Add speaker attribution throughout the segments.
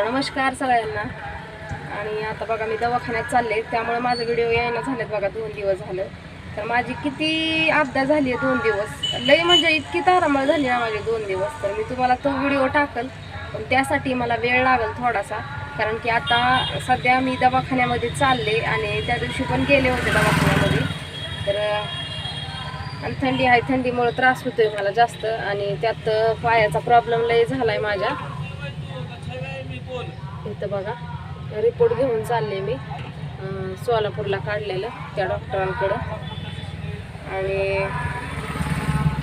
Speaker 1: तर नमस्कार सगळ्यांना. आणि आता बघा मी दवाखान्यात चालले. त्यामुळे माझं व्हिडिओ यायला झालेत बघा दोन दिवस झालं. तर माझी किती अपदा झाली आहे दोन दिवस. लई म्हणजे इतकी तारामळ झाली ना माझे दोन दिवस. तर मी तुम्हाला तो व्हिडिओ टाकल पण त्यासाठी मला वेळ लागेल थोडासा. कारण की आता सध्या मी दवाखान्यामध्ये चालले आणि त्या दिवशी पण गेले होते दवाखान्यामध्ये. तर आणि थंडी आहे थंडीमुळे त्रास होतोय मला जास्त. आणि त्यात पायाचा प्रॉब्लेम लई झाला आहे माझ्या. इथं बघा. रिपोर्ट घेऊन चालले मी. सोलापूरला काढलेलं त्या डॉक्टरांकडं आणि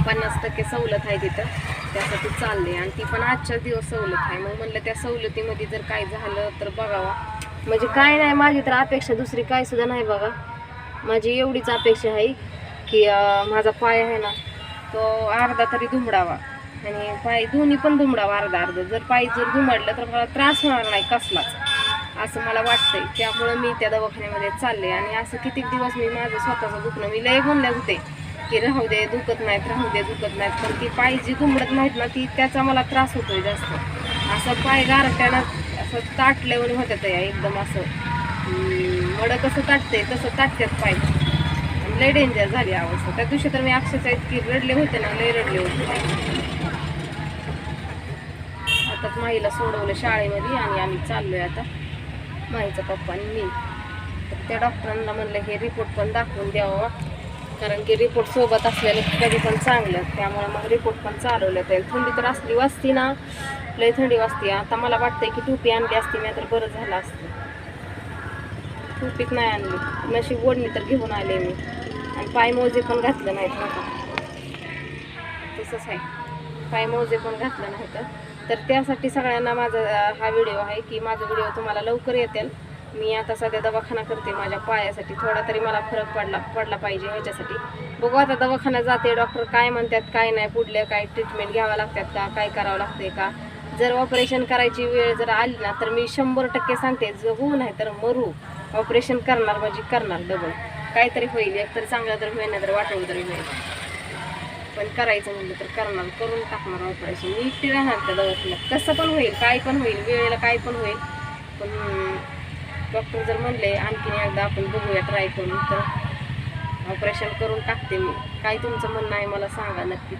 Speaker 1: पन्नास टक्के सवलत आहे तिथं. त्यासाठी चालले. आणि ती पण आजच्या दिवस सवलत आहे. मग म्हणलं त्या सवलतीमध्ये जर काय झालं तर बघावा. म्हणजे काय नाही माझी तर अपेक्षा दुसरी काय सुद्धा नाही बघा. माझी एवढीच अपेक्षा आहे की माझा पाय आहे ना तो अर्धा तरी धुमडावा आणि पाय दोन्ही पण दुमडावा अर्धा अर्धा. जर पाय जर धुमाडलं तर मला त्रास होणार नाही कसलाच. असं मला वाटतंय. त्यामुळं मी त्या दवाखान्यामध्ये चालले आणि असं कितीक दिवस मी माझं स्वतःचं दुखणं मी लय म्हणले होते की राहू दे दुखत नाहीत राहू दे दुखत नाहीत. पण ती पाय जी घुमडत नाहीत ना ती त्याचा मला त्रास होतोय जास्त. असं पाय गारट्यानं असं ताटल्यावर होत्यात या एकदम असं. मड कसं ताटते तसं ताटत्यात पाय. लय डेंजर झाली अवस्था. त्या दिवशी तर मी अक्षरशः इतकी रडले होते ना लय रडले होते. आता माईला सोडवलं शाळेमध्ये आणि आम्ही चाललोय आता. माईचा पप्पा आणि मी. तर त्या डॉक्टरांना म्हणलं हे रिपोर्ट पण दाखवून द्यावा. कारण की रिपोर्ट सोबत असलेलं कधी पण चांगलं. त्यामुळे मग रिपोर्ट पण चालवलं ते थंडी तर असली वाजती ना. लय थंडी वाजते. आता मला वाटतंय की टोपी आणली असती मी तर बरं झालं असतं. टोपीत नाही आणली. नशी ओढणी तर घेऊन आले मी. आणि पाय मोजे पण घातलं नाहीत तसंच आहे. पाय मोजे पण घातलं नाही तर तर त्यासाठी सगळ्यांना माझा हा व्हिडिओ आहे की माझा व्हिडिओ तुम्हाला लवकर येतील. मी आता सध्या दवाखाना करते माझ्या पायासाठी. थोडा तरी मला फरक पडला पडला पाहिजे ह्याच्यासाठी. बघू आता दवाखाना जाते डॉक्टर काय म्हणतात काय नाही पुढले काय ट्रीटमेंट घ्यावं लागतात का काय करावं लागते का? जर ऑपरेशन करायची वेळ जर आली ना तर मी शंभर टक्के सांगते जगू नाही तर मरू. ऑपरेशन करणार म्हणजे करणार डबल काहीतरी होईल एक तरी चांगलं तर होईल नाही तर वाटवलं तरी होईल. पण करायचं म्हणलं तर करणार करून टाकणार ऑपरेशन मी एकटी राहणार त्या दवाखान्यात. कसं पण होईल काय पण होईल वेळेला काय पण होईल. पण डॉक्टर जर म्हणले आणखीन एकदा आपण बघूया ट्राय करून तर ऑपरेशन करून टाकते मी. काय तुमचं म्हणणं आहे मला सांगा नक्कीच.